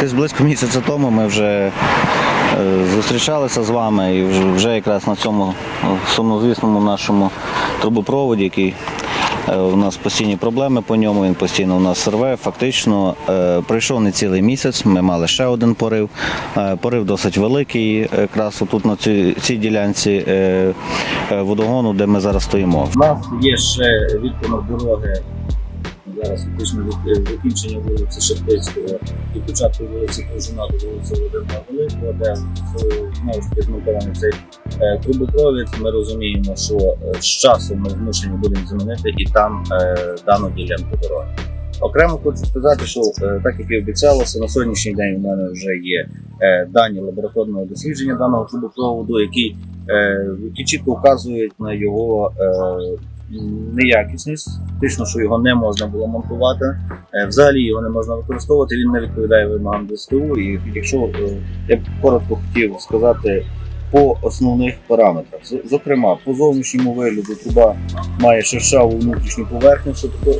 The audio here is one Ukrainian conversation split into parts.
Десь близько місяця тому ми вже е, зустрічалися з вами і вже, якраз на цьому е, сумнозвісному нашому трубопроводі, який е, у нас постійні проблеми по ньому, він постійно у нас рве. Фактично е, пройшов не цілий місяць. Ми мали ще один порив. Е, Порив досить великий, якраз тут на цій, цій ділянці е, е, водогону, де ми зараз стоїмо. У нас є ще відкинув дороги. Зараз фактично е, закінчення вулиці Шептицького і початку вулиці Кружина до вулиці Володимира Великого, де е, знову ж таки змонтований цей е, трубопровід. Ми розуміємо, що з часом ми змушені будемо замінити і там дану ділянку дороги. Окремо хочу сказати, що так як і обіцялося, на сьогоднішній день у мене вже є дані лабораторного дослідження даного трубопроводу, які, які чітко вказують на його неякісність, фактично, що його не можна було монтувати. Е, Взагалі його не можна використовувати, він не відповідає вимогам ДСТУ. І якщо е, я б коротко хотів сказати по основних параметрах, зокрема, по зовнішньому вигляду труба має шершаву внутрішню поверхню,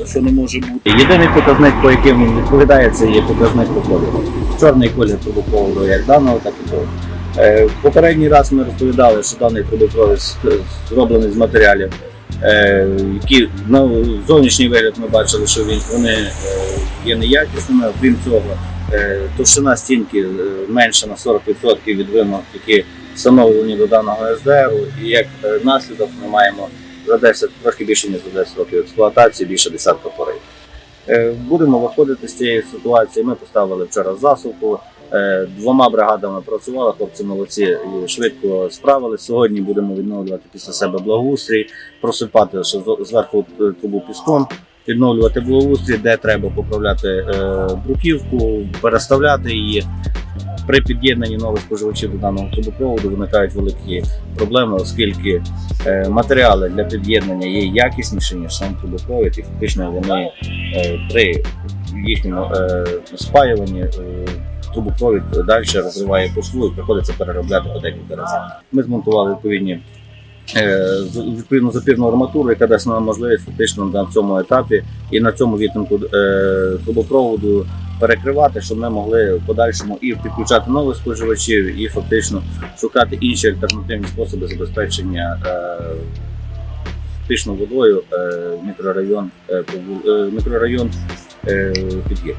що не може бути. Єдиний показник, по яким він відповідає, це є показник по кольору. Чорний колір трубопроводу як даного, так і того. Е, Попередній раз ми розповідали, що даний трубопровід зроблений з матеріалів, які на зовнішній вигляд ми бачили, що він, вони е, є неякісними. Крім цього, е, товщина стінки е, менша на 40% від вимог, які встановлені до даного СДР. І як е, наслідок ми маємо за 10, трохи більше ніж за 10 років експлуатації, більше десятка порив. Е, Будемо виходити з цієї ситуації. Ми поставили вчора засувку. Е, Двома бригадами працювали, хлопці молодці швидко справились. Сьогодні будемо відновлювати після себе благоустрій, просипати зверху трубу піском, відновлювати благоустрій, де треба поправляти е, бруківку, переставляти її. При під'єднанні нових споживачів до даного трубопроводу виникають великі проблеми, оскільки е, матеріали для під'єднання є якісніші, ніж сам трубопровід, і фактично вони при їхньому спаюванні трубопровід далі розриває пошлу і приходиться переробляти по декілька разів. Ми змонтували відповідні. е, Відповідну запірну арматуру, яка дасть нам можливість фактично на цьому етапі і на цьому відтинку е, трубопроводу перекривати, щоб ми могли в подальшому і підключати нових споживачів, і фактично шукати інші альтернативні способи забезпечення е, фактично водою мікрорайон, мікрорайон підгірки.